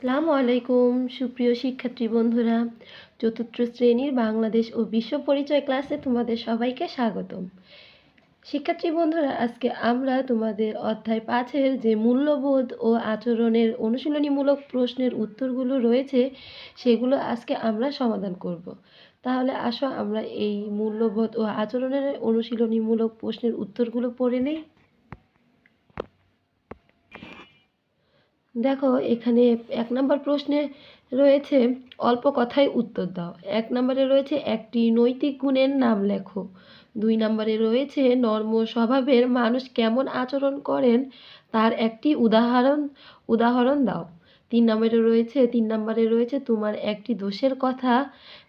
আসসালামু আলাইকুম, সুপ্রিয় শিক্ষার্থী বন্ধুরা। চতুর্থ শ্রেণির বাংলাদেশ ও বিশ্ব পরিচয় ক্লাসে তোমাদের সবাইকে স্বাগতম। শিক্ষার্থী বন্ধুরা, আজকে আমরা তোমাদের অধ্যায় পাঁচের যে মূল্যবোধ ও আচরণের অনুশীলনীমূলক প্রশ্নের উত্তরগুলো রয়েছে, সেগুলো আজকে আমরা সমাধান করব। তাহলে আসো আমরা এই মূল্যবোধ ও আচরণের অনুশীলনীমূলক প্রশ্নের উত্তরগুলো পড়ে নেই। দেখো, এখানে এক নম্বর প্রশ্নে রয়েছে, অল্প কথায় উত্তর দাও। এক নম্বরে রয়েছে, একটি নৈতিক গুণের নাম লেখো। দুই নম্বরে রয়েছে, নর্ম স্বভাবের মানুষ কেমন আচরণ করেন, তার একটি উদাহরণ উদাহরণ দাও। তিন নম্বরে রয়েছে, তিন নম্বরে রয়েছে, তোমার একটি দোষের কথা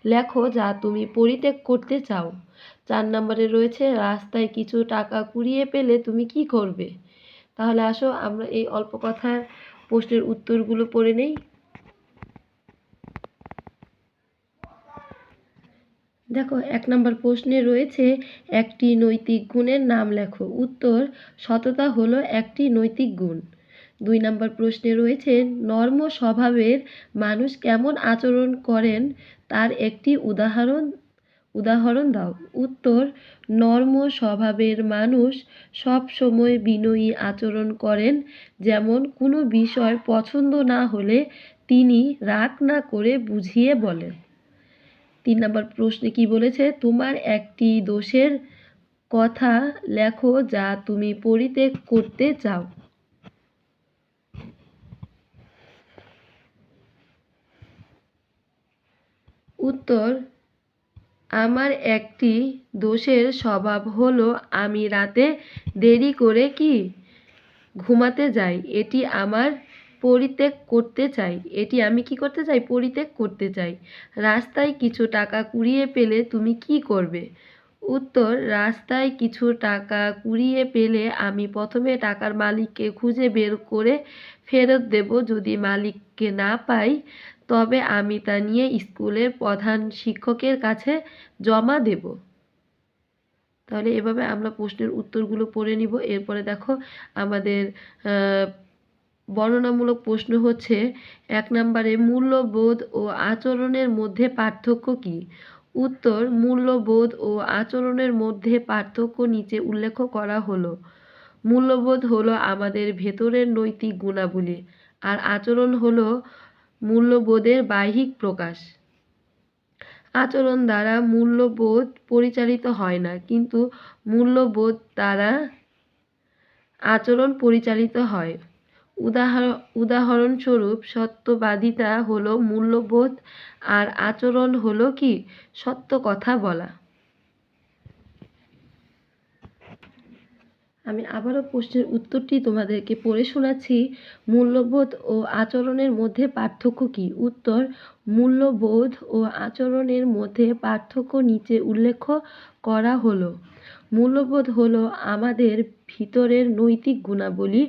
লেখো যা তুমি পরিত্যাগ করতে চাও। চার নম্বরে রয়েছে, রাস্তায় কিছু টাকা কুড়িয়ে পেলে তুমি কি করবে? তাহলে আসো, আমরা এই অল্প কথার প্রশ্নের উত্তরগুলো পড়ে নেই। দেখো, এক নম্বর প্রশ্নে রয়েছে, একটি নৈতিক গুণের নাম লেখো। উত্তর, সততা হলো একটি নৈতিক গুণ। দুই নম্বর প্রশ্নে রয়েছে, নর্ম স্বভাবের মানুষ কেমন আচরণ করেন? তার একটি উদাহরণ উদাহরণ দাও। উত্তর, নর্ম স্বভাবের মানুষ সব সময় বিনয়ী আচরণ করেন, যেমন কোনো বিষয় পছন্দ না হলে তিনি রাগ না করে বুঝিয়ে বলেন। তিন নম্বর প্রশ্নে কি বলেছে? তোমার একটি দোষের কথা লেখো যা তুমি পরিত্যাগ করতে চাও। উত্তর আমার একটি দোষের স্বভাব হলো আমি রাতে দেরি করে কি ঘুমাতে যাই, এটি আমার পরিত্যাগ করতে চাই। এটি আমি কি করতে চাই? পরিত্যাগ করতে চাই। রাস্তায় কিছু টাকা কুড়িয়ে পেলে তুমি কি করবে? উত্তর, রাস্তায় কিছু টাকা কুড়িয়ে পেলে আমি প্রথমে টাকার মালিককে খুঁজে বের করে ফেরত দেব। যদি মালিককে না পাই তবে আমি তা নিয়ে স্কুলের প্রধান শিক্ষকের কাছে জমা দেব। তাহলে এভাবে আমরা প্রশ্নের উত্তরগুলো পড়ে নিব। এরপরে দেখো আমাদের বর্ণনামূলক প্রশ্ন হচ্ছে, এক নম্বরে মূল্যবোধ ও আচরণের মধ্যে পার্থক্য কি? উত্তর, মূল্যবোধ ও আচরণের মধ্যে পার্থক্য নিচে উল্লেখ করা হলো। মূল্যবোধ হলো আমাদের ভেতরের নৈতিক গুণাবলী, আর আচরণ হলো মূল্যবোধের বাহ্যিক প্রকাশ। আচরণ দ্বারা মূল্যবোধ পরিচালিত হয় না, কিন্তু মূল্যবোধ দ্বারা আচরণ পরিচালিত হয়। উদাহরণ উদাহরণস্বরূপ, সত্যবাদিতা হলো মূল্যবোধ আর আচরণ হলো কি? সত্য কথা বলা। আমি আবারও প্রশ্নের উত্তরটি তোমাদেরকে পড়ে শোনাচ্ছি। মূল্যবোধ ও আচরণের মধ্যে পার্থক্য কী? উত্তর, মূল্যবোধ ও আচরণের মধ্যে পার্থক্য নিচে উল্লেখ করা হলো। মূল্যবোধ হলো আমাদের ভিতরের নৈতিক গুণাবলী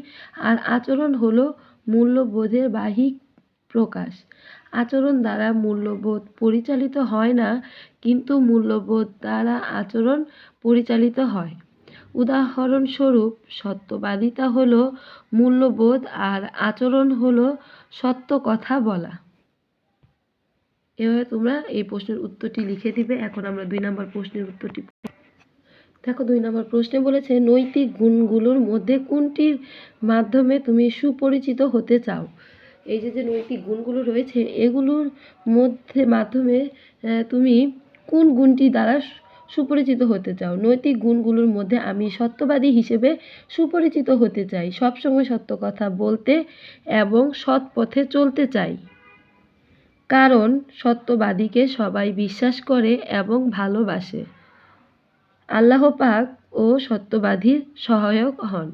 আর আচরণ হলো মূল্যবোধের বাহ্যিক প্রকাশ। আচরণ দ্বারা মূল্যবোধ পরিচালিত হয় না, কিন্তু মূল্যবোধ দ্বারা আচরণ পরিচালিত হয়। উদাহরণস্বরূপ, সত্যবাদিতা হলো মূল্যবোধ আর আচরণ হল সত্য কথা বলা। এভাবে তোমরা এই প্রশ্নের উত্তরটি লিখে দিবে। এখন আমরা দুই নম্বর প্রশ্নের উত্তরটি দেখো, দুই নম্বর প্রশ্নে বলেছে, নৈতিক গুণগুলোর মধ্যে কোনটির মাধ্যমে তুমি সুপরিচিত হতে চাও? এই যে যে নৈতিক গুণগুলো রয়েছে, এগুলোর মধ্যে মাধ্যমে তুমি কোন গুণটি দ্বারা সুপরিচিত হতে চাও। নৈতিক গুণগুলোর মধ্যে আমি সত্যবাদী হিসেবে সুপরিচিত হতে চাই। সবসময় সত্য কথা বলতে এবং সৎ পথে চলতে চাই। কারণ সত্যবাদীকে সবাই বিশ্বাস করে এবং ভালোবাসে। আল্লাহ পাক ও সত্যবাদীর সহায়ক হন।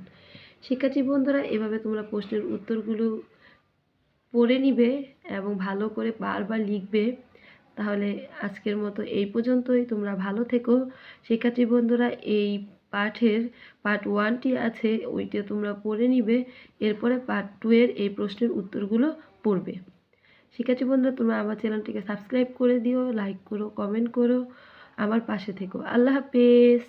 শিক্ষার্থী বন্ধুরা, এভাবে তোমরা প্রশ্নের উত্তরগুলো পড়ে নিবে এবং ভালো করে বারবার লিখবে। তাহলে আজকের মতো এই পর্যন্তই। তোমরা ভালো থেকো। শিক্ষার্থী বন্ধুরা, এই পাঠের পার্ট ওয়ানটি আছে, ওইটা তোমরা পড়ে নিবে। এরপরে পার্ট টু এর এই প্রশ্নের উত্তরগুলো পড়বে। শিক্ষার্থী বন্ধুরা, তোমরা আমার চ্যানেলটিকে সাবস্ক্রাইব করে দিও লাইক করো কমেন্ট করো, আমার পাশে থেকো। আল্লাহ হাফেজ!